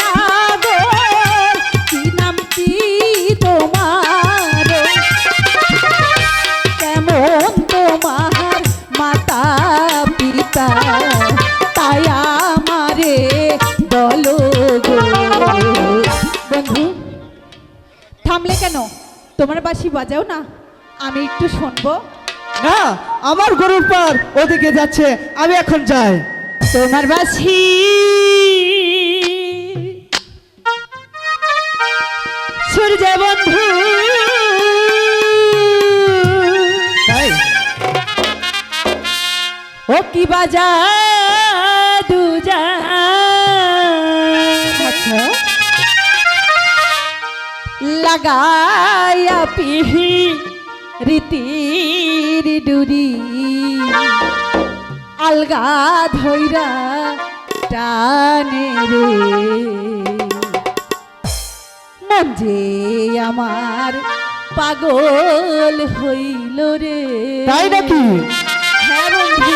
না গো। নাম, কি তোমার? কেমন তোমার মাতা বলো থামলে কেন? তোমার বাজাও না? আমি একটু শুনব। আমার গরুর পার ওদিকে যাচ্ছে, আমি এখন যাই। তোমার বাসি। সূর্য বন্ধু। ও কি বাজা দুজা লাগায়া পিহি রীতির ডুরি। আলগা ধৈরা টানে রে। মন যে আমার পাগল হইল রে। তাই নাকি? হ্যাঁ বন্ধু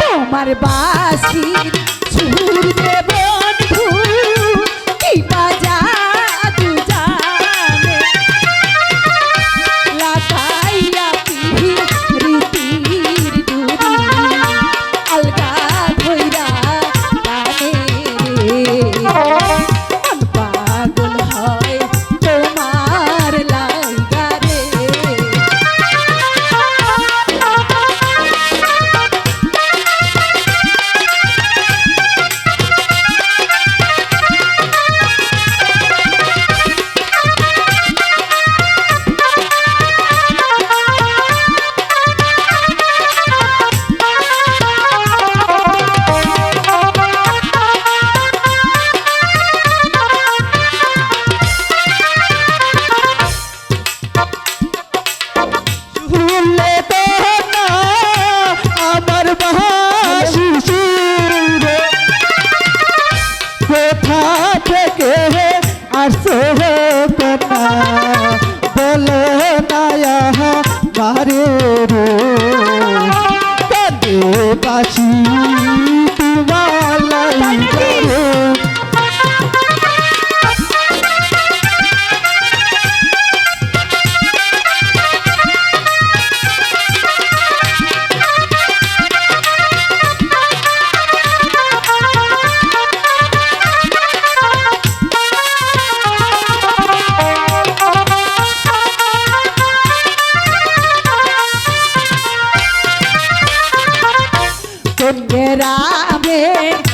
তোমার বাসির গ্রামে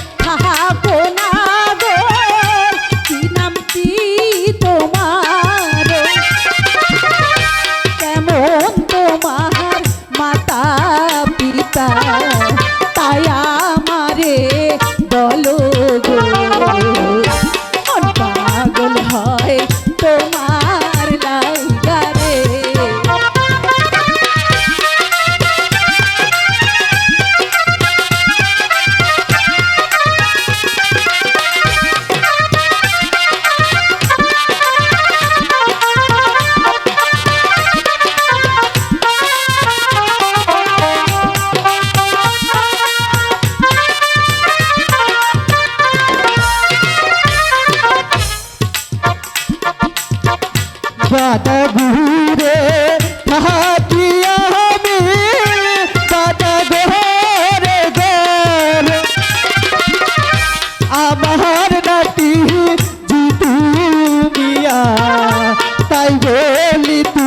দাদা ঘুরে থাকিয়া আমি দাদা ঘরে গর। আমার নাতি জিতু মিয়া, তাই বলি তু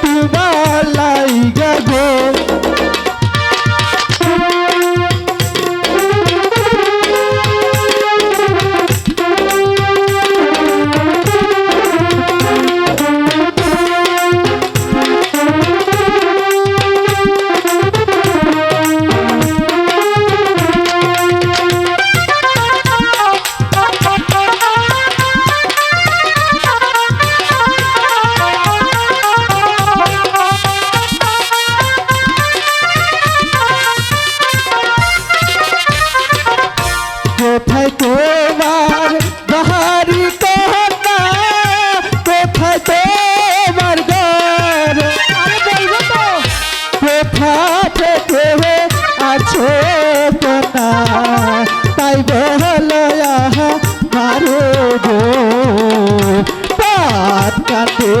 তোমার লাইগা গো। ঘাটে কেহে আছে না তাই বহলয়া হারে গো। কাটে